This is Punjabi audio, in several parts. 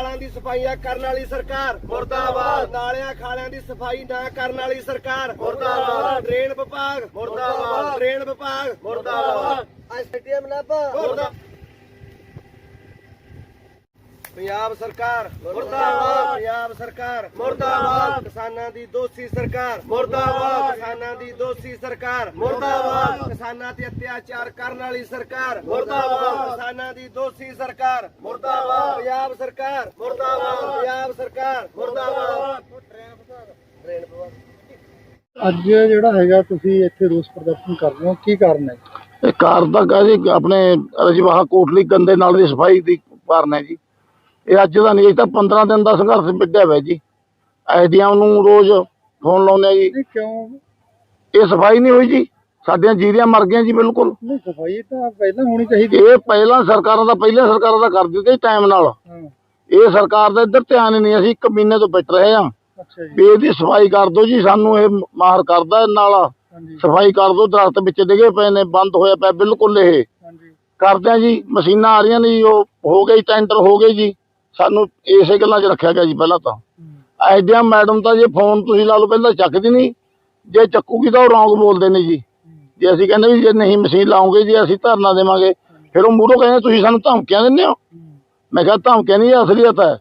ਖਾਲਾਂ ਦੀ ਸਫਾਈਆਂ ਕਰਨ ਵਾਲੀ ਸਰਕਾਰ। ਮੁਰਦਾਬਾਦ। ਨਾਲਿਆਂ ਖਾਲਿਆਂ ਦੀ ਸਫ਼ਾਈ ਨਾ ਕਰਨ ਵਾਲੀ ਸਰਕਾਰ। ਮੁਰਦਾਬਾਦ। ਡਰੇਨ ਵਿਭਾਗ। ਮੁਰਦਾਬਾਦ। ਡਰੇਨ ਵਿਭਾਗ। ਮੁਰਦਾਬਾਦ। ਐਸਟੀਐਮ ਨਾਭਾ ਮੁਰਦਾਬਾਦ ਪੰਜਾਬ ਸਰਕਾਰ ਮੁਰਦਾਬਾਦ। ਪੰਜਾਬ ਸਰਕਾਰ ਮੁਰਦਾਬਾਦ। ਕਿਸਾਨਾਂ ਦੀ ਦੋਸ਼ੀ ਸਰਕਾਰ ਮੁਰਦਾਬਾਦ। ਕਿਸਾਨਾਂ ਦੀ ਦੋਸ਼ੀ ਸਰਕਾਰ ਮੁਰਦਾਬਾਦ। ਕਿਸਾਨਾਂ ਤੇ ਅਤਿਆਚਾਰ ਕਰਨ ਵਾਲੀ ਸਰਕਾਰ ਮੁਰਦਾਬਾਦ। ਕਿਸਾਨਾਂ ਦੀ ਦੋਸ਼ੀ ਸਰਕਾਰ ਮੁਰਦਾਬਾਦ। ਪੰਜਾਬ ਸਰਕਾਰ ਮੁਰਦਾਬਾਦ। ਪੰਜਾਬ ਸਰਕਾਰ ਮੁਰਦਾਬਾਦ। ਟ੍ਰੇਨ ਅੱਜ ਜਿਹੜਾ ਹੈਗਾ ਤੁਸੀਂ ਇੱਥੇ ਰੋਸ ਪ੍ਰਦਰਸ਼ਨ ਕਰ ਰਹੇ ਹੋ ਕੀ ਕਾਰਨ ਹੈ? ਇਹ ਕਾਰਨ ਤਾਂ ਕਹਿੰਦੇ ਆਪਣੇ ਰਜਵਾਹਾ ਕੋਟਲੀ ਗੰਦੇ ਨਾਲ ਦੀ ਸਫ਼ਾਈ ਦੀ ਕਾਰਨ ਹੈ ਜੀ। ਇਹ ਅੱਜ ਦਾ ਨਹੀਂ ਇਹ ਤਾਂ 15 ਦਿਨ ਦਾ ਸੰਘਰਸ਼ ਵਿੱਢਿਆ ਹੋਇਆ ਜੀ। ਐਡੀਆਂ ਨੂੰ ਰੋਜ਼ ਫੋਨ ਲਾਉਂਦੇ ਆ ਜੀ। ਨਹੀਂ ਕਿਉਂ? ਇਹ ਸਫ਼ਾਈ ਨਹੀਂ ਹੋਈ ਜੀ। ਸਾਡੀਆਂ ਜੀਰੀਆਂ ਮਰ ਗਈਆਂ ਜੀ ਬਿਲਕੁਲ। ਨਹੀਂ ਸਫ਼ਾਈ ਤਾਂ ਪਹਿਲਾਂ ਹੋਣੀ ਚਾਹੀਦੀ। ਇਹ ਪਹਿਲਾਂ ਸਰਕਾਰਾਂ ਦਾ ਪਹਿਲਾਂ ਸਰਕਾਰਾਂ ਦਾ ਕਰ ਦਿੱਤੇ ਟਾਈਮ ਨਾਲ। ਇਹ ਸਰਕਾਰ ਦਾ ਇੱਧਰ ਧਿਆਨ ਹੀ ਨਹੀਂ ਅਸੀਂ ਇੱਕ ਮਹੀਨੇ ਤੋਂ ਬਿਟ ਰਹੇ ਆ ਅੱਛਾ ਜੀ। ਵੀ ਇਹਦੀ ਸਫ਼ਾਈ ਕਰ ਦਿਓ ਜੀ ਸਾਨੂੰ ਇਹ ਮਾਰ ਕਰਦਾ ਨਾਲਾ। ਸਫ਼ਾਈ ਕਰ ਦਿਓ ਦਰਖਤ ਵਿੱਚ ਡਿੱਗੇ ਪਏ ਨੇ ਬੰਦ ਹੋਇਆ ਪਿਆ ਬਿਲਕੁਲ ਇਹ। ਕਰਦੇ ਆ ਜੀ ਮਸ਼ੀਨਾਂ ਆ ਰਹੀਆਂ ਨੇ ਜੀ ਉਹ ਹੋ ਗਈ ਟੈਂਡਰ ਹੋ ਗਏ ਜੀ। ਸਾਨੂੰ ਇਸੇ ਗੱਲਾਂ 'ਚ ਰੱਖਿਆ ਗਿਆ ਜੀ ਪਹਿਲਾਂ ਤਾਂ। ਐਡਿਆ ਮੈਡਮ ਤਾਂ ਜੇ ਫੋਨ ਤੁਸੀਂ ਲਾ ਲਓ ਪਹਿਲਾਂ ਚੱਕਦੀ ਨਹੀਂ। ਜੇ ਚੱਕੂਗੀ ਤਾਂ ਉਹ ਰੌਂਗ ਬੋਲਦੇ ਨੇ ਜੀ। ਜੇ ਅਸੀਂ ਕਹਿੰਦੇ ਵੀ ਜੇ ਨਹੀਂ ਮਸ਼ੀਨ ਲਾਉਂਗੇ ਜੀ ਅਸੀਂ ਧਰਨਾ ਦੇਵਾਂਗੇ। ਫਿਰ ਉਹ ਮੂਹਰੋਂ ਕਹਿੰਦੇ ਤੁਸੀਂ ਸਾਨੂੰ ਧਮਕੀਆਂ ਦਿੰਦੇ ਹੋ? ਮੈਂ ਕਿਹਾ ਧਮਕੀਆਂ ਨਹੀਂ ਅਸਲੀਅਤ ਹੈ।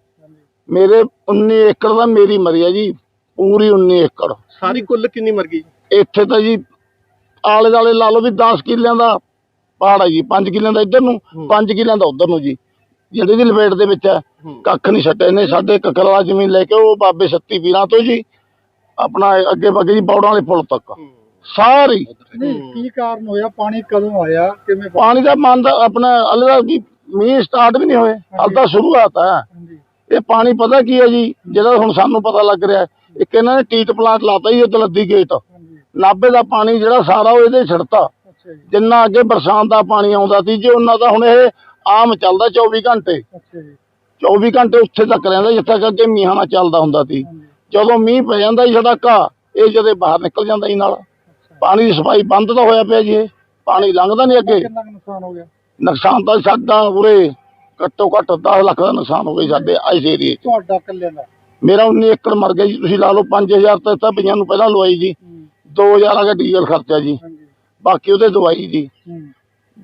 ਮੇਰੇ 19 ਏਕੜ ਦਾ ਮੇਰੀ ਮਰੀ ਹੈ ਜੀ। ਪੂਰੀ 19 ਏਕੜ। ਸਾਰੀ ਕੁੱਲ ਕਿੰਨੀ ਮਰ ਗਈ? ਇੱਥੇ ਤਾਂ ਜੀ ਆਲੇ ਦਾਲੇ ਲਾ ਲਓ ਵੀ 10 ਕਿੱਲਿਆਂ ਦਾ ਪਹਾੜ ਹੈ ਜੀ। 5 ਕਿੱਲਿਆਂ ਦਾ ਇੱਧਰ ਨੂੰ 5 ਕਿੱਲਿਆਂ ਦਾ ਉੱਧਰ ਨੂੰ ਜੀ। ਜਿਹੜੇ ਦੀ ਲਪੇਟ ਦੇ ਵਿੱਚ ਹੈ ਕੱਖ ਨਹੀਂ ਛੱਡੇ ਨੇ ਸਾਡੇ ਕਕਰਲਾ ਜ਼ਮੀਨ ਲੈ ਕੇ ਉਹ ਬਾਬੇ ਸੱਤੀ ਪੀਰਾਂ ਤੋਂ ਜੀ ਆਪਣਾ ਅੱਗੇ ਬੱਗੇ ਜੀ ਬੌੜਾਂ ਵਾਲੇ ਪੁਲ ਤੱਕ। ਸਾਰੀ। ਕੀ ਕਾਰਨ ਹੋਇਆ? ਪਾਣੀ ਕਦੋਂ ਆਇਆ? ਕਿਵੇਂ ਪਾਣੀ ਦਾ ਮੰਨ ਦਾ ਆਪਣਾ ਦਾ ਵੀ ਮੀਂਹ ਸਟਾਰਟ ਵੀ ਨਹੀਂ ਹੋਏ। ਹਾਲ ਤਾਂ ਸ਼ੁਰੂਆਤ ਹੈ ਹਾਂਜੀ। ਇਹ ਪਾਣੀ ਪਤਾ ਕੀ ਹੈ ਜੀ? ਜਿਹੜਾ ਹੁਣ ਸਾਨੂੰ ਪਤਾ ਲੱਗ ਰਿਹਾ ਹੈ, ਇੱਕ ਇਹਨਾਂ ਨੇ ਟੀਟ ਪਲਾਂਟ ਲਾਤਾ ਜੀ ਉਹ ਲੱਦੀ ਗੇਟ। ਨਾਭੇ ਦਾ ਪਾਣੀ ਜਿਹੜਾ ਸਾਰਾ ਉਹ ਇਹਦੇ ਛੜਤਾ ਜਿੰਨਾ ਅੱਗੇ ਬਰਸਾਤ ਦਾ ਪਾਣੀ ਆਉਂਦਾ ਸੀ ਜੇ ਉਹਨਾਂ ਦਾ ਹੁਣ ਇਹ ਆਮ ਚੱਲਦਾ 24 ਘੰਟੇ। ਅੱਛਾ ਜੀ। 24 ਘੰਟੇ ਉੱਥੇ ਤੱਕ ਰਹਿੰਦਾ ਜਿੱਥੇ ਅੱਗੇ ਮੀਂਹਾਂ ਨਾਲ ਚੱਲਦਾ ਹੁੰਦਾ ਸੀ। ਜਦੋਂ ਮੀਂਹ ਪੈ ਜਾਂਦਾ ਜੀ ਸੜਕਾ ਇਹ ਜਦੇ ਬਾਹਰ ਨਿਕਲ ਜਾਂਦਾ ਜੀ ਨਾਲ। ਪਾਣੀ ਦੀ ਸਫ਼ਾਈ ਬੰਦ ਤਾਂ ਹੋਇਆ ਪਿਆ ਜੀ ਇਹ। ਪਾਣੀ ਲੰਘਦਾ ਨਹੀਂ ਅੱਗੇ। ਕਿੰਨਾ ਕੁ ਨੁਕਸਾਨ ਹੋ ਗਿਆ? ਨੁਕਸਾਨ ਤਾਂ ਸਾਡਾ ਉਰੇ ਘੱਟੋ ਘੱਟ 10 ਲੱਖ ਦਾ ਨੁਕਸਾਨ ਹੋ ਗਿਆ ਸਾਡੇ ਇਸ ਏਰੀਏ 'ਚ। ਤੁਹਾਡਾ ਕੱਲਿਆਂ ਦਾ? ਮੇਰਾ 19 ਏਕੜ ਮਰ ਗਿਆ ਜੀ। ਤੁਸੀਂ ਲਾ ਲਓ 5000 ਤਾਂ ਤਾਂ ਪਈਆਂ ਨੂੰ ਪਹਿਲਾਂ ਲਵਾਈ ਜੀ। 2000 ਦਾ ਡੀਜ਼ਲ ਖਰਚਾ ਜੀ। ਬਾਕੀ ਉਹਦੇ ਦਵਾਈ ਜੀ।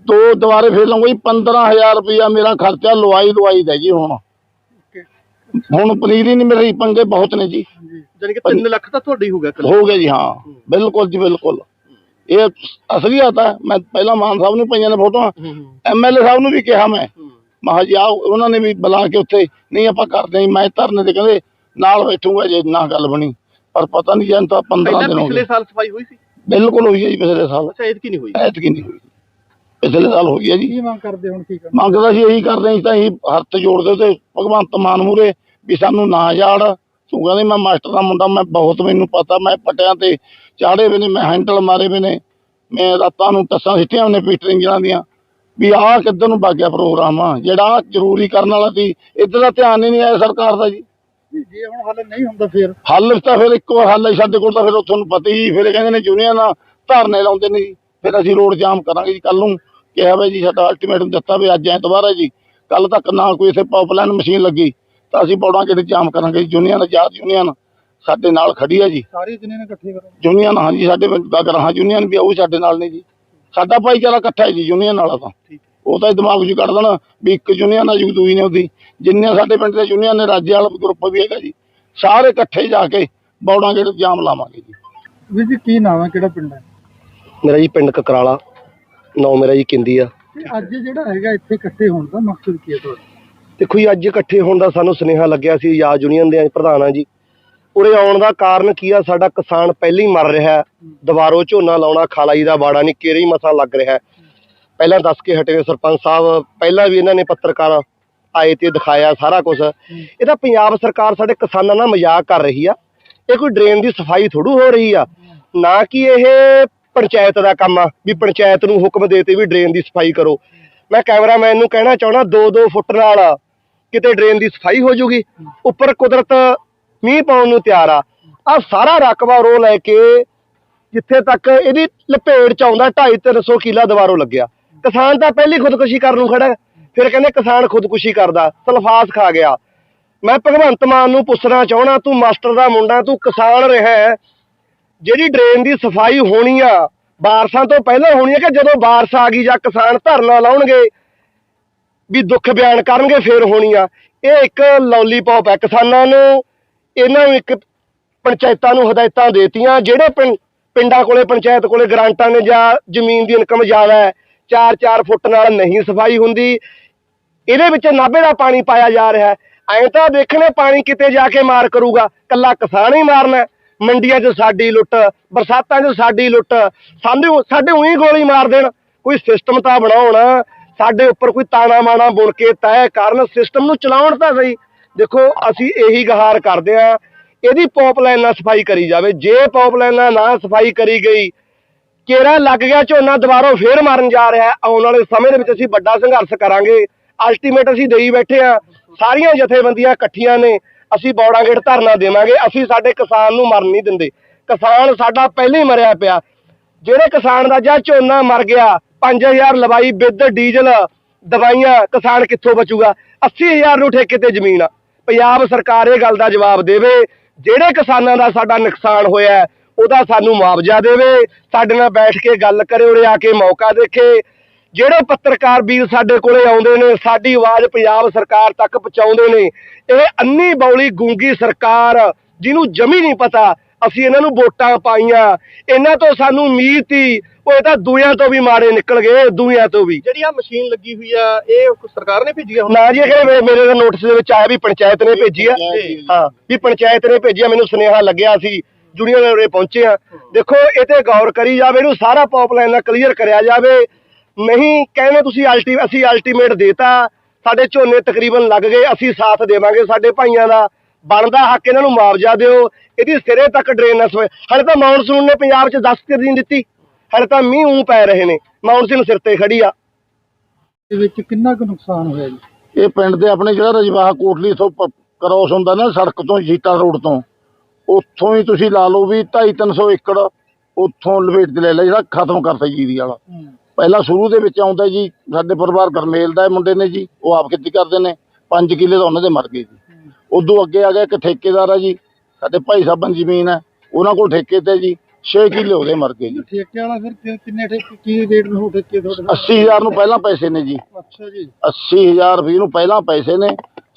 ਦੋ ਦੁਬਾਰੇ ਫੇਰ ਲਵਾਂਗਾ ਜੀ 15000 ਰੁਪਇਆ ਮੇਰਾ ਖਰਚਾ ਲਵਾਈ ਦਵਾਈ ਦਾ ਜੀ ਹੁਣ। ਹੁਣ ਪਨੀਰ ਹੀ ਨਹੀਂ ਮਿਲ ਰਹੀ ਪੰਗੇ ਬਹੁਤ ਨੇ ਜੀ। ਜਾਨੀ ਕਿ 3 ਲੱਖ ਤਾਂ ਤੁਹਾਡੀ ਹੋ ਗਿਆ ਹੋ ਗਿਆ ਜੀ ਹਾਂ। ਬਿਲਕੁਲ ਜੀ ਬਿਲਕੁਲ। ਇਹ ਅਸਲੀਅਤ ਹੈ। ਮੈਂ ਪਹਿਲਾਂ ਮਾਨ ਸਾਹਿਬ ਨੂੰ ਪਈਆਂ ਨੇ ਫੋਟੋਆਂ। ਐਮਐਲਏ ਸਾਹਿਬ ਨੂੰ ਵੀ ਕਿਹਾ ਮੈਂ। ਮਹਾ ਜੀ ਆਓ ਉਹਨਾਂ ਨੇ ਵੀ ਬੁਲਾ ਕੇ ਉੱਥੇ ਨਹੀਂ ਆਪਾਂ ਕਰਦੇ। ਮੈਂ ਧਰਨੇ ਤੇ ਕਹਿੰਦੇ ਨਾਲ ਬੈਠੂਗਾ ਜੇ ਨਾ ਗੱਲ ਬਣੀ। ਪਰ ਪਤਾ ਨਹੀਂ ਜਾਂ ਤਾਂ 15 ਪਹਿਲਾਂ ਦਿਨ ਹੋ ਪਿਛਲੇ ਗਏ। ਸਾਲ ਸਫ਼ਾਈ ਹੋਈ ਸੀ? ਬਿਲਕੁਲ ਹੋਈ ਹੈ ਜੀ ਪਿਛਲੇ ਸਾਲ। ਅੱਛਾ ਐਤਕੀ ਨਹੀਂ ਹੋਈ। ਐਤਕੀ ਨਹੀਂ ਹੋਈ। ਪਿਛਲੇ ਸਾਲ ਹੋਈ ਹੈ ਜੀ। ਕੀ ਮੰਗ ਕਰਦੇ ਹੁਣ ਕੀ ਕਰਨਾ? ਮੰਗਦਾ ਸੀ ਇਹੀ ਕਰਦੇ ਸੀ ਤਾਂ ਅਸੀਂ ਹੱਥ ਜੋੜਦੇ ਤੇ ਭਗਵੰਤ ਮਾਨ ਮੂਰੇ ਵੀ ਸਾਨੂੰ ਨਾ ਜਾੜ। ਤੂੰ ਕਹਿੰਦੇ ਮੈਂ ਮਾਸਟਰ ਦਾ ਮੁੰਡਾ ਮੈਂ ਬਹੁਤ ਮੈਨੂੰ ਪਤਾ ਮੈਂ ਪਟਿਆਂ ਤੇ ਚਾੜੇ ਵੀ ਨੇ ਮੈਂ ਹੈਂਡਲ ਮਾਰੇ ਵੀ ਨੇ। ਮੈਂ ਰਾਤਾਂ ਨੂੰ ਟੱਸਾਂ ਸਿੱਟੀਆਂ ਉਹਨੇ ਪੀਟਰਿੰਗ ਦੀਆਂ। ਵੀ ਆਹ ਕਿੱਧਰ ਨੂੰ ਬਾਗਿਆ ਪ੍ਰੋਗਰਾਮ? ਆ ਜਿਹੜਾ ਜ਼ਰੂਰੀ ਕਰਨ ਵਾਲਾ ਸੀ ਇੱਧਰ ਦਾ ਧਿਆਨ ਹੀ ਨਹੀਂ ਆਇਆ ਸਰਕਾਰ ਦਾ ਜੀ। ਜੇ ਹੁਣ ਹੱਲ ਨਹੀਂ ਹੁੰਦਾ ਫਿਰ? ਹੱਲ ਤਾਂ ਫਿਰ ਇੱਕੋ ਹੱਲ ਹੈ ਸਾਡੇ ਕੋਲ ਤਾਂ ਫਿਰ ਤੁਹਾਨੂੰ ਪਤਾ ਹੀ ਫਿਰ ਇਹ ਕਹਿੰਦੇ ਨੇ ਯੂਨੀਅਨ ਆ ਧਰਨੇ ਲਾਉਂਦੇ ਨੇ ਜੀ। ਫਿਰ ਅਸੀਂ ਰੋਡ ਜਾਮ ਕਰਾਂਗੇ ਜੀ ਕੱਲ ਨੂੰ। ਕਿਹਾ ਵਾ ਜੀ ਸਾਡਾ ਅਲਟੀਮੇਟਮ ਦਿੱਤਾ ਵੀ ਅੱਜ ਐਤਵਾਰ ਹੈ ਜੀ ਕੱਲ ਤੱਕ ਨਾ ਕੋਈ ਇੱਥੇ ਪਾਈਪਲਾਈਨ ਮਸ਼ੀਨ ਲੱਗੀ ਤਾਂ ਅਸੀਂ ਬੌੜਾਂ ਕਿਤੇ ਜਾਮ ਕਰਾਂਗੇ ਯੂਨੀਅਨ ਆਜ਼ਾਦ ਯੂਨੀਅਨ ਸਾਡੇ ਨਾਲ ਖੜੀ ਹੈ ਜੀ। ਸਾਰੇ ਜਣੇ ਨੇ ਇਕੱਠੇ ਕਰੋ। ਯੂਨੀਅਨ ਹਾਂਜੀ ਸਾਡੇ ਪਿੰਡ ਦਾ ਗਰਾਹਾਂ ਯੂਨੀਅਨ ਵੀ ਆਉ ਸਾਡੇ ਨਾਲ ਨੇ ਜੀ। ਸਾਡਾ ਭਾਈਚਾਰਾ ਇਕੱਠਾ ਹੈ ਜੀ ਯੂਨੀਅਨ ਵਾਲਾ ਤਾਂ। ਉਹ ਤਾਂ ਦਿਮਾਗ 'ਚ ਕੱਢ ਦੇਣਾ ਵੀ ਇੱਕ ਯੂਨੀਅਨ ਆ ਜੀ ਦੂਈ ਨੇ ਉਹਦੀ। ਜਿੰਨੇ ਸਾਡੇ ਪਿੰਡ ਦੇ ਯੂਨੀਅਨ ਨੇ ਰਾਜੇ ਵਾਲਾ ਗਰੁੱਪ ਵੀ ਹੈਗਾ ਜੀ ਸਾਰੇ ਇਕੱਠੇ ਜਾ ਕੇ ਬੌੜਾਂ ਗੇਟ ਜਾਮ ਲਾਵਾਂਗੇ ਜੀ। ਵੀਰ ਜੀ ਕੀ ਨਾਮ ਹੈ ਕਿਹੜਾ ਪਿੰਡ ਹੈ? ਮੇਰਾ ਜੀ ਪਿੰਡ ਕਕਰਾਲਾ। ਨੌ ਮੇਰਾ ਜੀ ਕਿੰਦੀ ਆ। ਤੇ ਅੱਜ ਜਿਹੜਾ ਹੈਗਾ ਇੱਥੇ ਇਕੱਠੇ ਹੋਣ ਦਾ ਮਕਸਦ ਕੀ ਹੈ ਤੁਹਾਡਾ? ਦੇਖੋ ਜੀ ਅੱਜ ਇਕੱਠੇ ਹੋਣ ਦਾ ਸਾਨੂੰ ਸੁਨੇਹਾ ਲੱਗਿਆ ਸੀ ਆਜ਼ਾਦ ਯੂਨੀਅਨ ਦੇ ਪ੍ਰਧਾਨਾਂ ਜੀ। ਉਰੇ ਆਉਣ ਦਾ ਕਾਰਨ ਕੀ ਆ? ਸਾਡਾ ਕਿਸਾਨ ਪਹਿਲਾਂ ਹੀ ਮਰ ਰਿਹਾ ਹੈ। ਦੁਬਾਰੋ ਝੋਨਾ ਲਾਉਣਾ ਖਾਲਾਈ ਦਾ ਬਾੜਾ ਨਹੀਂ ਕੇਰੇ ਹੀ ਮਸਾ ਲੱਗ ਰਿਹਾ ਹੈ। ਪਹਿਲਾਂ ਦੱਸ ਕੇ ਹਟੇ ਨੇ ਸਰਪੰਚ ਸਾਹਿਬ ਪਹਿਲਾਂ ਵੀ ਇਹਨਾਂ ਨੇ ਪੱਤਰਕਾਰ ਆਏ ਤੇ ਦਿਖਾਇਆ ਸਾਰਾ ਕੁਝ ਇਹ ਤਾਂ ਪੰਜਾਬ ਸਰਕਾਰ ਸਾਡੇ ਕਿਸਾਨਾਂ ਨਾਲ ਮਜ਼ਾਕ ਕਰ ਰਹੀ ਆ। ਇਹ ਕੋਈ ਡਰੇਨ ਦੀ ਸਫ਼ਾਈ ਥੋੜੂ ਹੋ ਰਹੀ ਆ। ਨਾ ਕਿ ਇਹ ਪੰਚਾਇਤ ਦਾ ਕੰਮ ਆ, ਵੀ ਪੰਚਾਇਤ ਨੂੰ ਹੁਕਮ ਦੇਤੇ ਵੀ ਡਰੇਨ ਦੀ ਸਫ਼ਾਈ ਕਰੋ। ਮੈਂ ਕੈਮਰਾਮੈਨ ਨੂੰ ਕਹਿਣਾ ਚਾਹਣਾ 2-2 ਫੁੱਟ ਨਾਲ ਕਿਤੇ ਡਰੇਨ ਦੀ ਸਫ਼ਾਈ ਹੋ ਜੂਗੀ। ਉੱਪਰ ਕੁਦਰਤ ਮੀਂਹ ਪਾਉਣ ਨੂੰ ਤਿਆਰ ਆ। ਆ ਸਾਰਾ ਰਕਬਾ ਰੋ ਲੈ ਕੇ ਜਿੱਥੇ ਤੱਕ ਇਹਦੀ ਲਪੇੜ ਚ ਆਉਂਦਾ 2.5 300 ਕਿਲਾ ਦੁਬਾਰੋਂ ਲੱਗਿਆ। ਕਿਸਾਨ ਤਾਂ ਪਹਿਲੀ ਖੁਦਕੁਸ਼ੀ ਕਰਨ ਨੂੰ ਖੜਾ ਫਿਰ ਕਹਿੰਦੇ ਕਿਸਾਨ ਖੁਦਕੁਸ਼ੀ ਕਰਦਾ ਸਲਫਾਸ ਖਾ ਗਿਆ। ਮੈਂ ਭਗਵੰਤ ਮਾਨ ਨੂੰ ਪੁੱਛਣਾ ਚਾਹਣਾ ਤੂੰ ਮਾਸਟਰ ਦਾ ਮੁੰਡਾ, ਤੂੰ ਕਿਸਾਨ ਰਿਹਾ ਜਿਹੜੀ ਡਰੇਨ ਦੀ ਸਫ਼ਾਈ ਹੋਣੀ ਆ, ਬਾਰਸਾਂ ਤੋਂ ਪਹਿਲਾਂ ਹੋਣੀ ਆ ਕਿ ਜਦੋਂ ਬਾਰਸ ਆ ਗਈ ਜਾਂ ਕਿਸਾਨ ਧਰਨਾ ਲਾਉਣਗੇ, ਵੀ ਦੁੱਖ ਬਿਆਨ ਕਰਨਗੇ, ਫੇਰ ਹੋਣੀ ਆ। ਇਹ ਇੱਕ ਲੌਲੀਪੌਪ ਹੈ ਕਿਸਾਨਾਂ ਨੂੰ ਇਹਨਾਂ ਨੂੰ ਇੱਕ ਪੰਚਾਇਤਾਂ ਨੂੰ ਹਦਾਇਤਾਂ ਦੇਤੀਆਂ, ਜਿਹੜੇ ਪਿੰ- ਪਿੰਡਾਂ ਕੋਲੇ, ਪੰਚਾਇਤ ਕੋਲੇ ਗ੍ਰਾਂਟਾਂ ਨੇ ਜਾਂ ਜ਼ਮੀਨ ਦੀ ਇਨਕਮ ਜ਼ਿਆਦਾ ਹੈ 4-4 ਫੁੱਟ ਨਾਲ ਨਹੀਂ ਸਫ਼ਾਈ ਹੁੰਦੀ। ਇਹਦੇ ਵਿੱਚ ਨਾਭੇ ਦਾ ਪਾਣੀ ਪਾਇਆ ਜਾ ਰਿਹਾ ਐਂ ਤਾਂ ਦੇਖਣੇ, ਪਾਣੀ ਕਿਤੇ ਜਾ ਕੇ ਮਾਰ ਕਰੂਗਾ, ਕੱਲਾ ਕਿਸਾਨ ਹੀ ਮਾਰਨਾ ਮੰਡੀਆਂ 'ਚ ਸਾਡੀ ਲੁੱਟ, ਬਰਸਾਤਾਂ 'ਚ ਸਾਡੀ ਲੁੱਟ, ਸਾਨੂੰ ਸਾਡੇ ਉਹੀ ਗੋਲੀ ਮਾਰ ਦੇਣ। ਕੋਈ ਸਿਸਟਮ ਤਾਂ ਬਣਾਉਣ, ਸਾਡੇ ਉੱਪਰ ਕੋਈ ਤਾਣਾ ਮਾਣਾ ਬੁਣ ਕੇ ਤੈਅ ਕਰਨ ਸਿਸਟਮ ਨੂੰ ਚਲਾਉਣ ਤਾਂ ਸਹੀ। ਦੇਖੋ, ਅਸੀਂ ਇਹੀ ਗਹਾਰ ਕਰਦੇ ਆ ਇਹਦੀ ਪਾਈਪਲਾਈਨ ਨਾਲ ਸਫ਼ਾਈ ਕਰੀ ਜਾਵੇ। ਜੇ ਪਾਈਪਲਾਈਨ ਨਾਲ ਨਾ ਸਫ਼ਾਈ ਕਰੀ ਗਈ, ਕੇਰਾ ਲੱਗ ਗਿਆ ਝੋਨਾ, ਦੁਬਾਰਾ ਫੇਰ ਮਾਰਨ ਜਾ ਰਿਹਾ। ਆਉਣ ਵਾਲੇ ਸਮੇਂ ਦੇ ਵਿੱਚ ਅਸੀਂ ਵੱਡਾ ਸੰਘਰਸ਼ ਕਰਾਂਗੇ। ਅਲਟੀਮੇਟ ਅਸੀਂ ਦੇਈ ਬੈਠੇ ਆ ਸਾਰੀਆਂ ਜਥੇਬੰਦੀਆਂ ਇਕੱਠੀਆਂ ਨੇ। ਅਸੀਂ ਬੌੜਾ ਗੇਟ ਧਰਨਾ ਦੇਵਾਂਗੇ, ਅਸੀਂ ਸਾਡੇ ਕਿਸਾਨ ਨੂੰ ਮਰਨ ਨਹੀਂ ਦਿੰਦੇ। ਕਿਸਾਨ ਸਾਡਾ ਪਹਿਲਾਂ ਹੀ ਮਰਿਆ ਪਿਆ। ਜਿਹੜੇ ਕਿਸਾਨ ਦਾ ਜਾਂ ਝੋਨਾ ਮਰ ਗਿਆ 5000 ਲਵਾਈ ਬਿੱਦ ਡੀਜ਼ਲ, ਦਵਾਈਆਂ, ਕਿਸਾਨ ਕਿੱਥੋਂ ਬਚੂਗਾ? 80000 ਨੂੰ ਠੇਕੇ ਤੇ ਜ਼ਮੀਨ ਆ। ਪੰਜਾਬ ਸਰਕਾਰ ਇਹ ਗੱਲ ਦਾ ਜਵਾਬ ਦੇਵੇ, ਜਿਹੜੇ ਕਿਸਾਨਾਂ ਦਾ ਸਾਡਾ ਨੁਕਸਾਨ ਹੋਇਆ ਉਹਦਾ ਸਾਨੂੰ ਮੁਆਵਜ਼ਾ ਦੇਵੇ। ਸਾਡੇ ਨਾਲ ਬੈਠ ਕੇ ਗੱਲ ਕਰੇ ਉਰੇ ਆ ਕੇ ਮੌਕਾ ਦੇਖੇ। ਜਿਹੜੇ ਪੱਤਰਕਾਰ ਵੀਰ ਸਾਡੇ ਕੋਲੇ ਆਉਂਦੇ ਨੇ ਸਾਡੀ ਆਵਾਜ਼ ਪੰਜਾਬ ਸਰਕਾਰ ਤੱਕ ਪਹੁੰਚਾਉਂਦੇ ਨੇ ਇਹ ਅੰਨੀ ਬੌਲੀ ਗੂੰਗੀ ਸਰਕਾਰ ਜਿਹਨੂੰ ਜਮੀ ਨਹੀਂ ਪਤਾ ਅਸੀਂ ਇਹਨਾਂ ਨੂੰ ਵੋਟਾਂ ਪਾਈਆਂ। ਇਹਨਾਂ ਤੋਂ ਸਾਨੂੰ ਉਮੀਦ ਸੀ ਉਹ ਤਾਂ ਦੂਆਂ ਤੋਂ ਵੀ ਮਾੜੇ ਨਿਕਲ ਗਏ ਦੂਆਂ ਤੋਂ ਵੀ। ਜਿਹੜੀ ਆ ਮਸ਼ੀਨ ਲੱਗੀ ਹੋਈ ਆ ਇਹ ਸਰਕਾਰ ਨੇ ਭੇਜੀ ਆ ਨਾ ਜੀ ਇਹ ਮੇਰੇ ਨੋਟਿਸ ਦੇ ਵਿੱਚ ਆਇਆ ਵੀ ਪੰਚਾਇਤ ਨੇ ਭੇਜੀ ਆ। ਹਾਂ ਵੀ ਪੰਚਾਇਤ ਨੇ ਭੇਜੀ ਆ ਮੈਨੂੰ ਸੁਨੇਹਾ ਲੱਗਿਆ ਸੀ ਜੁੜੀਆਂ ਉਰੇ ਪਹੁੰਚੇ ਆ। ਦੇਖੋ ਇਹ ਤੇ ਗੌਰ ਕਰੀ ਜਾਵੇ ਇਹਨੂੰ ਸਾਰਾ ਪਾਈਪਲਾਈਨ ਨਾਲ ਕਲੀਅਰ ਕਰਿਆ ਜਾਵੇ ਨਹੀਂ ਕਹਿੰਦੇ ਤੁਸੀਂ ਅਲਟੀ ਅਸੀਂ ਅਲਟੀਮੇਟ ਦੇਤਾ। ਸਾਡੇ ਝੋਨੇ ਤਕਰੀਬਨ ਲੱਗ ਗਏ ਅਸੀਂ ਸਾਥ ਦੇਵਾਂਗੇ ਸਾਡੇ ਭਾਈਆਂ ਦਾ। ਬਣਦਾ ਹੱਕ ਇਹਨਾਂ ਨੂੰ ਮੁਆਵਜ਼ਾ ਦਿਓ। ਇਹਦੀ ਸਿਰੇ ਤੱਕ ਡਰੇਨ ਨਾ ਸਵੇ। ਹਲੇ ਤਾਂ ਮੌਨਸੂਨ ਨੇ ਪੰਜਾਬ 'ਚ 10 ਦਿਨ ਨਹੀਂ ਦਿੱਤੀ। ਹਲੇ ਤਾਂ ਮੀਂਹ ਉਂ ਪੈ ਰਹੇ ਨੇ। ਮੌਨਸੂਨ ਸਿਰ ਤੇ ਖੜੀ ਆ। ਦੇ ਵਿੱਚ ਕਿੰਨਾ ਕੁ ਨੁਕਸਾਨ ਹੋਇਆ ਜੀ? ਇਹ ਪਿੰਡ ਦੇ ਆਪਣੇ ਜਿਹੜਾ ਰਜਵਾਹਾ ਕੋਟਲੀ ਤੋਂ ਕ੍ਰੋਸ ਹੁੰਦਾ ਨਾ ਸੜਕ ਤੋਂ ਜੀਤਾ ਰੋਡ ਤੋਂ ਉੱਥੋਂ ਹੀ ਤੁਸੀਂ ਲਾ ਲਓ ਵੀ 2.5 300 ਏਕੜ ਉੱਥੋਂ ਲਪੇਟ ਤੇ ਲੈ ਲਿਆ ਜਿਹੜਾ ਖਤਮ ਕਰਤਾ ਜੀਰੀ ਵਾਲਾ। ਪਹਿਲਾਂ ਸ਼ੁਰੂ ਦੇ ਵਿੱਚ ਆਉਂਦਾ ਜੀ ਸਾਡੇ ਪਰਿਵਾਰ ਗਰਮੇਲ ਦਾ ਮੁੰਡੇ ਨੇ ਜੀ ਉਹ ਆਪ ਖੇਤੀ ਕਰਦੇ ਨੇ 5 ਕਿੱਲੇ ਤਾਂ ਉਹਨਾਂ ਦੇ ਮਰ ਗਏ ਜੀ। ਉਦੋਂ ਅੱਗੇ ਆ ਗਿਆ ਇੱਕ ਠੇਕੇਦਾਰ ਆ ਜੀ ਸਾਡੇ ਭਾਈ ਸਾਹਿਬਾਂ ਦੀ ਜ਼ਮੀਨ ਹੈ ਉਹਨਾਂ ਕੋਲ ਠੇਕੇ ਤੇ ਜੀ 6 ਕਿੱਲੇ ਉਹਦੇ ਮਰ ਗਏ ਜੀ। ਠੇਕੇ ਵਾਲਾ ਫਿਰ ਕਿੰਨੇ ਠੇਕੇ ਕੀ ਰੇਟ ਨੂੰ ਠੇਕੇ ਤੁਹਾਡੇ ਨਾਲ? 80000 ਨੂੰ ਪਹਿਲਾਂ ਪੈਸੇ ਨੇ ਜੀ। ਅੱਛਾ ਜੀ। 80000 ਰੁਪਏ ਨੂੰ ਪਹਿਲਾਂ ਪੈਸੇ ਨੇ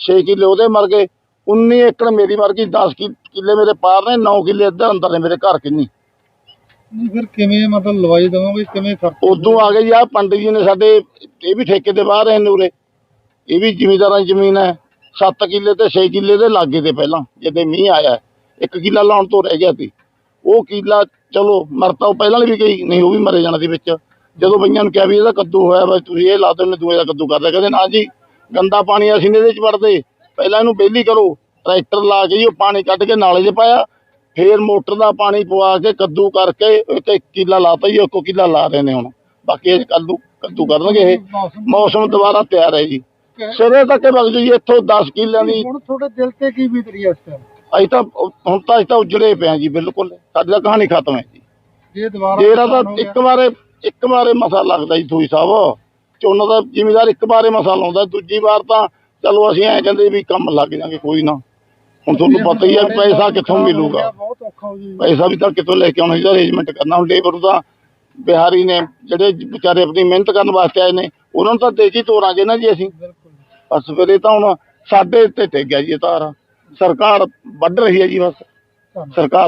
6 ਕਿੱਲੇ ਉਹਦੇ ਮਰ ਗਏ। 19 ਏਕੜ ਮੇਰੀ ਮਰ ਗਈ 10 ਕਿ- ਕਿੱਲੇ ਮੇਰੇ ਪਾਰ ਨੇ 9 ਕਿੱਲੇ ਇੱਧਰ ਅੰਦਰ ਨੇ ਮੇਰੇ ਘਰ ਕਿੰਨੀ। ਨਹੀਂ ਫਿਰ ਕਿਵੇਂ ਮਤਲਬ ਲਵਾਈ ਦੇਵੋਗੇ, ਕਿਵੇਂ ਖਰਚ ਉਦੋਂ ਆ ਗਏ ਜੀ ਆ ਪੰਡਿਤ ਜੀ ਨੇ ਸਾਡੇ, ਇਹ ਵੀ ਠੇਕੇ ਤੇ ਬਾਹਰ ਰਹੇ ਨੇ ਇਹ ਵੀ ਜ਼ਿਮੀਂਦਾਰਾਂ ਦੀ ਜ਼ਮੀਨ ਹੈ। 7 ਕਿੱਲੇ ਤੇ 6 ਕਿੱਲੇ ਦੇ ਲਾਗੇ ਤੇ ਪਹਿਲਾਂ, ਜਦੋਂ ਮੀਂਹ ਆਇਆ। ਇੱਕ ਕਿੱਲਾ ਲਾਉਣ ਤੋਂ ਰਹਿ ਗਿਆ ਸੀ। ਉਹ ਕਿੱਲਾ, ਚਲੋ, ਮਰਤਾ ਉਹ ਪਹਿਲਾਂ ਵੀ ਗਈ ਨਹੀਂ, ਉਹ ਵੀ ਮਰੇ ਜਾਣਾ ਸੀ ਵਿੱਚ। ਜਦੋਂ ਬਈਆਂ ਨੂੰ ਕਿਹਾ ਵੀ ਇਹਦਾ ਕੱਦੂ ਹੋਇਆ ਬਸ ਤੁਸੀਂ ਇਹ ਲਾ ਦਿਓ ਨੇ ਦੂਏ ਦਾ ਕੱਦੂ ਕਰਦਾ ਕਹਿੰਦੇ, ਨਾ ਜੀ, ਗੰਦਾ ਪਾਣੀ ਅਸੀਂ ਇਹਦੇ ਚ ਵੜਦੇ। ਪਹਿਲਾਂ ਇਹਨੂੰ ਬੇਲੀ ਕਰੋ। ਟਰੈਕਟਰ ਲਾ ਕੇ ਜੀ, ਉਹ ਪਾਣੀ ਕੱਢ ਕੇ ਨਾਲੇ 'ਚ ਪਾਇਆ। ਫੇਰ ਮੋਟਰ ਦਾ ਪਾਣੀ ਪਵਾ ਕੇ ਕੱਦੂ ਕਰਕੇ ਇੱਥੇ ਕਿੱਲਾ ਲਾਤਾ ਜੀ ਇੱਕੋ ਕਿੱਲਾ ਲਾ ਰਹੇ ਨੇ ਹੁਣ। ਬਾਕੀ ਇਹ ਕੱਦੂ ਕੱਦੂ ਕਰਨਗੇ ਇਹ। ਮੌਸਮ ਦੁਬਾਰਾ ਤਿਆਰ ਹੈ ਜੀ। ਸਿਰੇ ਤੱਕ ਵਗ ਜੀ ਇੱਥੋਂ 10 ਕਿੱਲਿਆਂ ਦੀ ਹੁਣ ਤੁਹਾਡੇ ਦਿਲ ਤੇ ਕੀ ਬੀਤ ਰਹੀ ਹੈ ਇਸ ਟਾਈਮ ਅਸੀਂ ਤਾਂ ਹੁਣ ਤਾਂ ਅਸੀਂ ਤਾਂ ਉਜੜੇ ਪਏ ਜੀ ਬਿਲਕੁਲ। ਸਾਡੀ ਤਾਂ ਕਹਾਣੀ ਖਤਮ ਹੈ ਜੀ। ਜੇ ਦੁਬਾਰਾ ਜਿਹੜਾ ਤਾਂ ਇੱਕ ਵਾਰੇ ਇੱਕ ਵਾਰੇ ਮਸਾ ਲੱਗਦਾ ਜੀ ਥੂਈ ਸਾਹਿਬ। ਝੋਨਾ ਦਾ ਜ਼ਿਮੀਦਾਰ ਇੱਕ ਵਾਰੇ ਮਸਾ ਲਾਉਂਦਾ ਦੂਜੀ ਵਾਰ ਤਾਂ ਚਲੋ ਅਸੀਂ ਐਂ ਕਹਿੰਦੇ ਵੀ ਕੰਮ ਲੱਗ ਜਾਗੇ ਕੋਈ ਨਾ। ਹੁਣ ਤੁਹਾਨੂੰ ਪਤਾ ਹੀ ਹੈ ਵੀ ਪੈਸਾ ਕਿੱਥੋਂ ਮਿਲੂਗਾ। ਬਹੁਤ ਔਖਾ ਹੋ ਜੀ ਪੈਸਾ ਵੀ ਤਾਂ ਕਿੱਥੋਂ ਲੈ ਕੇ ਆਉਣਾ ਜੀ ਅਰੇਂਜਮੈਂਟ ਕਰਨਾ ਹੁਣ ਲੇਬਰ ਤਾਂ ਬਿਹਾਰੀ ਨੇ ਜਿਹੜੇ ਵਿਚਾਰੇ ਆਪਣੀ ਮਿਹਨਤ ਕਰਨ ਵਾਸਤੇ ਆਏ ਨੇ ਉਹਨਾਂ ਨੂੰ ਤਾਂ ਦੇ ਕੇ ਹੀ ਤੋਰਾਂਗੇ ਨਾ ਜੀ ਅਸੀਂ। ਬਿਲਕੁਲ ਬਸ ਫਿਰ ਇਹ ਤਾਂ ਹੁਣ ਸਾਡੇ ਤੇ ਟਿਕ ਗਿਆ ਜੀ ਇਹ ਤਾਰ। ਸਰਕਾਰ ਵੱਢ ਰਹੀ ਹੈ ਜੀ ਬਸ। ਸਰਕਾਰ